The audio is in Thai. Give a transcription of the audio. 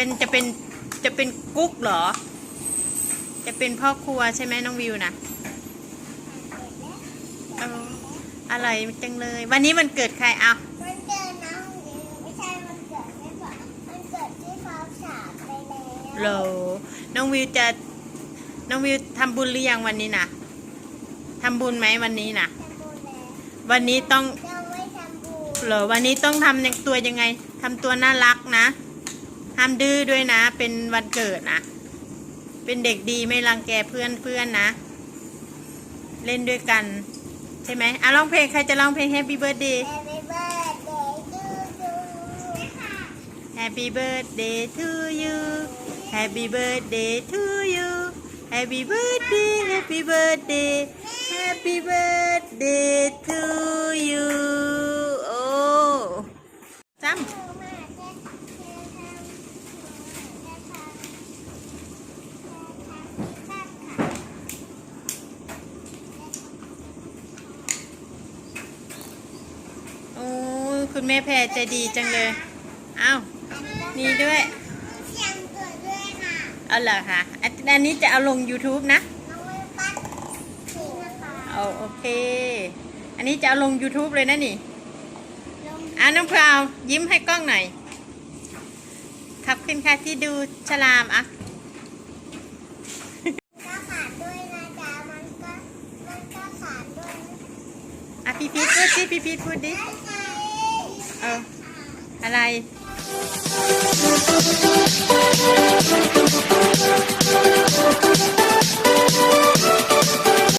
เป็นจะเป็นจะเป็นกุ๊กเหรอ จะเป็นพ่อครัวใช่ไหมน้องวิวนะอออร่อยจังเลย วันนี้มันเกิดใครเอามันเกิดน้องวิวไม่ใช่มันเกิดไม่บอกมันเกิดที่ฟาร์มสาไปแล้วเหน้องวิวจะน้องวิวทำบุญหรือยังวันนี้นะทำบุญไหมวันนี้นะทำบุญแล้ววันนี้ต้องโธ่เหรอวันนี้ต้องทำตัวยังไงทำตัวน่ารักนะ ห้ามดื้อด้วยนะ เป็นวันเกิดนะ เป็นเด็กดีไม่รังแกเพื่อนเพื่อนนะ เล่นด้วยกัน ใช่ไหมอะร้องเพลงใครจะร้องเพลง Happy Birthday แฮปปี้เบิร์ดเดย์ทูยูค่ะ Happy Birthday to you Happy Birthday to you Happy Birthday Happy Birthday Happy Birthday to you โอ้จำ หนูมาจะจะทำจะทำจะทำจะทำ โอ้ย คุณแม่แพรใจดีจังเลย เอ้าวมีด้วยเสียงเกิดด้วยค่ะเอาเหรอคะอันนี้จะเอาลง YouTube นะน้องวิวปัดสีนะคะเอาโอเค อันนี้จะเอาลง YouTube เลยนะนี่ลงอะน้องพราวยิ้มให้กล้องหน่อยขับขึ้นค่ะที่ดูฉลามอะก็ขาดด้วยนะจ๊ะมันก็มันก็ขาดด้วยนะ อะพี่พีทพูดสิพี่พีทพูดดิ เออ อะไร